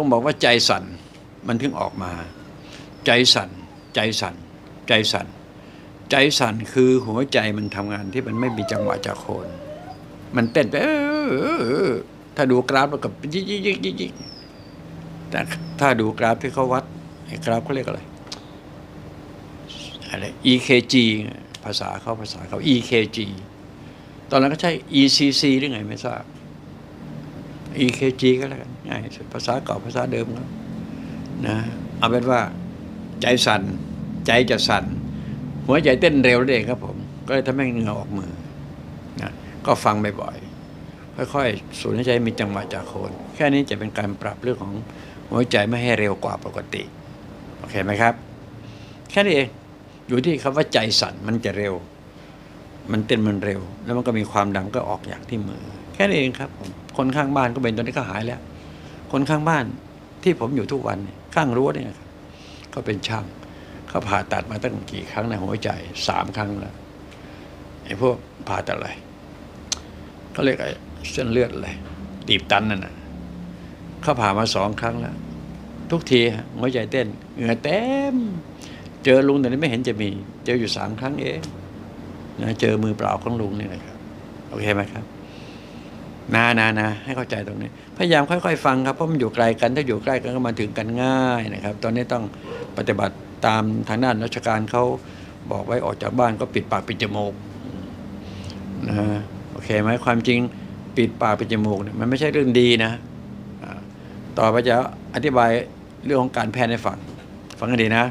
ต้องบอกว่าใจสั่นมันถึงออกมา ใจสั่นใจสั่นใจสั่นใจสั่นคือหัวใจมันทำงานที่มันไม่มีจังหวะจากโคนมันเต้นไปถ้าดูกราฟแล้วก็ยิกยิกยิกยิกยิกแต่ถ้าดูกราฟที่เขาวัดไอ้กราฟเขาเรียกอะไรอะไร EKG ภาษาเขาภาษาเขา EKG ตอนนั้นก็ใช้ ECC หรือไงไม่ทราบ EKG ก็แล้วกันง่ายสุดภาษาเก่าภาษาเดิมครับนะเอาเป็นว่าใจสั่น ใจจะสั่น หัวใจเต้นเร็วนั่นเองครับผม ก็เลยทำให้เหงื่อออกมือนะก็ฟังบ่อยๆค่อยๆสูดหายใจมีจังหวะจากโคนแค่นี้จะเป็นการปรับเรื่องของหัวใจไม่ให้เร็วกว่าปกติโอเคไหมครับ แค่นี้เองอยู่ที่คำว่าใจสั่นมันจะเร็ว มันเต้นมันเร็ว แล้วมันก็มีความดังก็ออกอย่างที่มือ แค่นี้เองครับผมคนข้างบ้านก็เป็นตอนนี้ก็หายแล้ว คนข้างบ้านที่ผมอยู่ทุกวันข้างรั้วเนี่ยครับเขาเป็นช่างเขาผ่าตัดมาตั้งกี่ครั้งในหัวใจสามครั้งแล้วไอ้พวกผ่าตัดอะไรเขาเรียกไอ้เส้นเลือดอะไรตีบตันนั่นน่ะเขาผ่ามาสองครั้งแล้ว ทุกทีหัวใจเต้นเหงื่อเต็ม เจอลุงแต่นี้ไม่เห็นจะมี เจออยู่สามครั้งเอง นะเจอมือเปล่าของลุงนี่นะครับโอเคไหมครับนานานะให้เข้าใจตรงนี้ พยายามค่อยๆฟังครับเพราะมันอยู่ไกลกันถ้าอยู่ใกล้กันก็มาถึงกันง่ายนะครับ ตอนนี้ต้องปฏิบัติตามทางด้านราชการเขาบอกไว้ออกจากบ้านก็ปิดปากปิดจมูกนะโอเคไหมความจริงปิดปากปิดจมูกเนี่ยมันไม่ใช่เรื่องดีนะต่อไปจะอธิบายเรื่องของการแพทย์ให้ฟัง ฟังให้ดีนะ